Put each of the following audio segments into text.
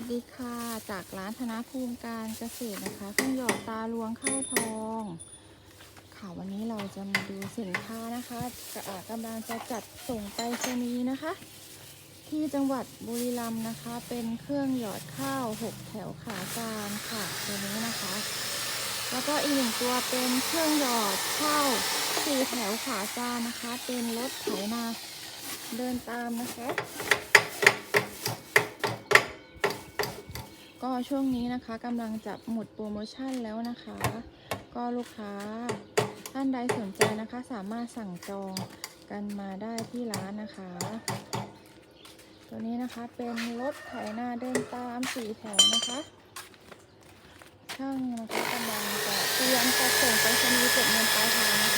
วัสดีค่ะ จากร้านธนภูมิการเกษตรนะคะเครื่องหยอดตาลวงข้าวทอง ค่ะ วันนี้เราจะมาดูสินค้านะคะกะกำลังจะจัดส่งไปรษณีนะคะ ที่จังหวัดบุรีรัมย์นะคะ เป็นเครื่องหยอดข้าว6แถวขาจานค่ะตัวนี้นะคะ แล้วก็อีกหนึ่งตัวเป็นเครื่องหยอดข้าวสี่แถวขาจานนะคะ เป็นรถไถนาเดินตามนะคะ ก็ช่วงนี้นะคะกำลังจะหมดโปรโมชั่นแล้วนะคะ ก็ลูกค้าท่านใดสนใจนะคะ สามารถสั่งจองกันมาได้ที่ร้านนะคะ ตัวนี้นะคะเป็นรถไถนาเดินตามสีแถวนะคะช่างนะคะกำลังจะเตรียมจะส่งไปรษณีเก็บเงินปลายทางนะคะ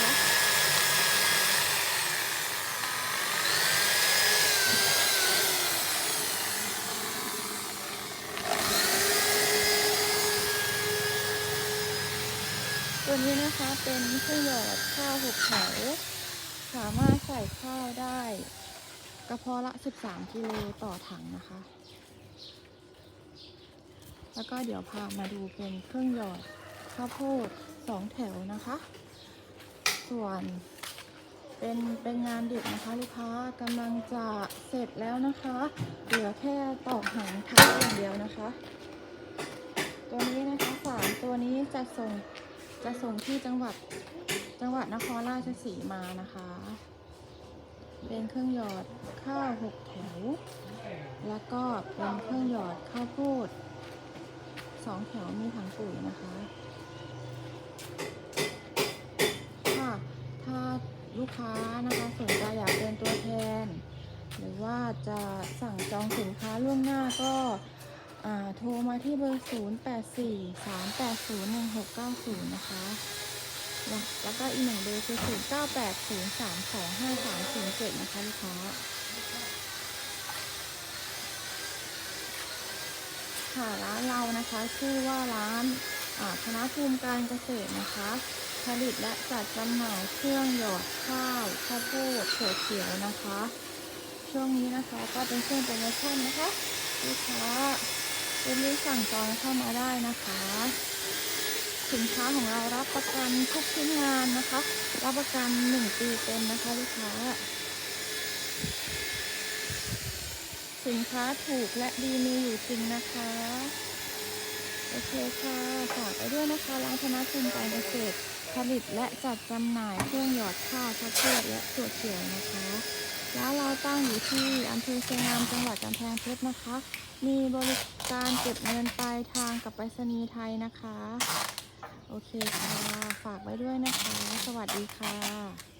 ตัวนี้นะคะเป็นเครื่องหยอดข้าวหกแถวสามารถใส่ข้าวได้กระเพาะละ 13 กิโลต่อถังนะคะ แล้วก็เดี๋ยวพามาดูเป็นเครื่องหยอดข้าวโพดสองแถวนะคะ ส่วนเป็นเป็นงานเด็กนะคะลูกค้ากำลังจะเสร็จแล้วนะคะ เหลือแค่ตอกหางท้ายอย่างเดียวนะคะ ตัวนี้นะคะสามตัวนี้จะส่ง จะส่งที่จังหวัดจังหวัดนครราชสีมานะคะ เป็นเครื่องหยอดข้าวหกแถว แล้วก็เป็นเครื่องหยอดข้าวโพดสองแถวมีถังปุ๋ยนะคะค่ะถ้าลูกค้านะคะสนใจอยากเป็นตัวแทน หรือว่าจะสั่งจองสินค้าล่วงหน้าก็ โทรมาที่เบอร์ 0 8 4 3 8 0 1 6 9 0 นะคะแล้วแล้วก็อีกหนึ่งเบอร์คือ 0 9 8 0 3 2 5 3 0 7 นะคะลูกค้าค่ะร้านเรานะคะชื่อว่าร้านอ่าคณะภูมิการเกษตรนะคะ ผลิตและจัดจำหน่ายเครื่องหยอดข้าวข้าวโพดถั่วเขียวนะคะ ช่วงนี้นะคะก็เป็นช่วงโปรโมชั่นนะคะ ลูกค้า เป็นรีสั่งจองเข้ามาได้นะคะ สินค้าของเรารับประกันทุกชิ้นงานนะคะ รับประกัน1ปีเต็มนะคะลูกค้า สินค้าถูกและดีมีอยู่จริงนะคะ โอเคค่ะ ฝากไปด้วยนะคะ ร้านธนภูมิการเกษตรผลิตและจัดจำหน่ายเครื่องหยอดข้าวข้าวโพดและถั่วเขียวนะคะ ร้านเราตั้งอยู่ที่อำเภอเชียงงามจังหวัดกำแพงเพชรนะคะ มีบริการเก็บเงินปลายทางกับไปรษณีย์ไทยนะคะ โอเคค่ะ ฝากไว้ด้วยนะคะ สวัสดีค่ะ